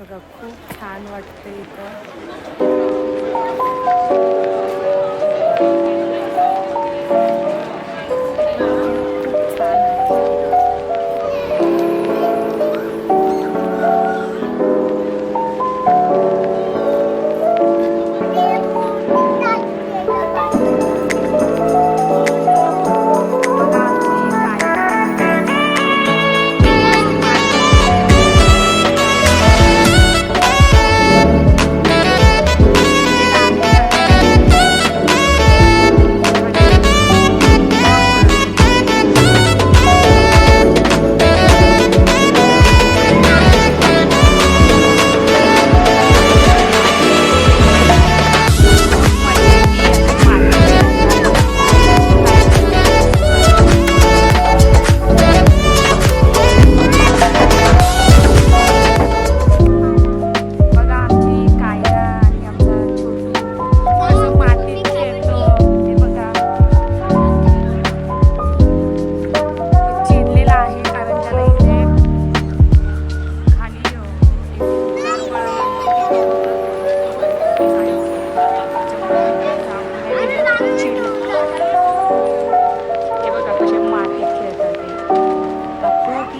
बघा खूप छान वाटते इथं.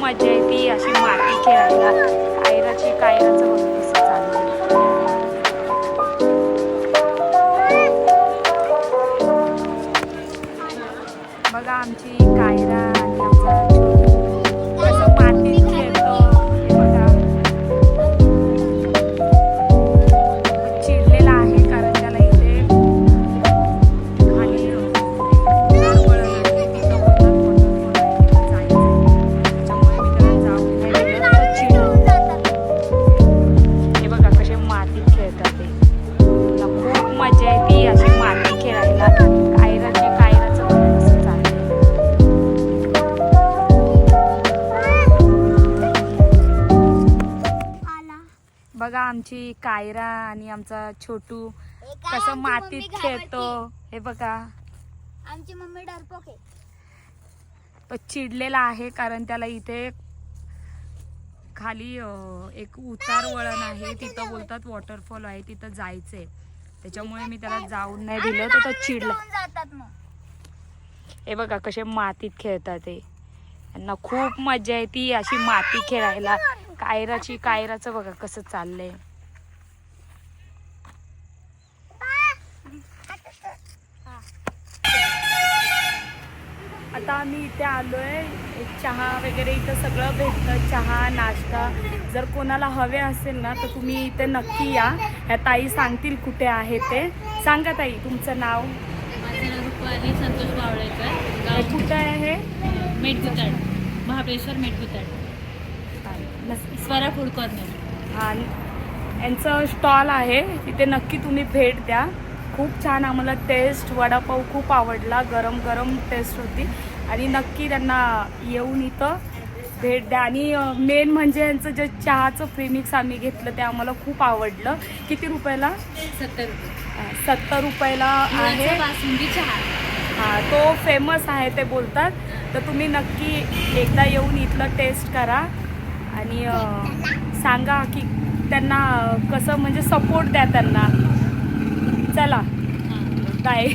मजा येते अशी माती खेळायला. आयराची कायराचं वगैरे चालू मजा येते अशी माती खेळायला कायराची कायराचं चाललंय. बघा आमची कायरा आणि आमचा छोटू कसं मातीत खेळतो. हे बघा. आमची मम्मी डरपोक तो चिडलेला आहे कारण त्याला इथे खाली एक उतार वळण आहे. तिथं बोलतात वॉटरफॉल आहे. तिथं जायचंय. त्याच्यामुळे मी त्याला जाऊन नाही दिलं तर तो चिडला. हे बघा कसे मातीत खेळतात ते. त्यांना खूप मजा येते अशी माती खेळायला. कायराची कायराचं बघा कसं चाललंय. आता आम्ही इथे आलोय. एक चहा वगैरे इथं सगळं भेटतं. चहा नाश्ता. जर कोणाला हवे असेल ना तर तुम्ही इथे नक्की या. ह्या ताई सांगतील कुठे आहे ते. सांगा ताई तुमचं नाव? रुपाली संतोष बावळेकर. हे कुठं आहे मेटभुताड महाबळेश्वर मेटभुताड नस- स्वरा फूड कॉर्नर. हा यांचं स्टॉल आहे. तिथे नक्की तुम्ही भेट द्या. खूप छान आम्हाला टेस्ट वडापाव खूप आवडला. गरम गरम टेस्ट होती. आणि नक्की त्यांना येऊन इथं भेट द्या. आणि मेन म्हणजे यांचं जे चहाचं प्रेमिक्स आम्ही घेतलं ते आम्हाला खूप आवडलं. किती रुपयाला? सत्तर रुपये. सत्तर रुपयाला आहे. हा तो फेमस आहे ते बोलतात. तर तुम्ही नक्की एकदा येऊन इथलं टेस्ट करा. आणि सांगा की त्यांना कसं म्हणजे सपोर्ट द्या त्यांना. चला. बाय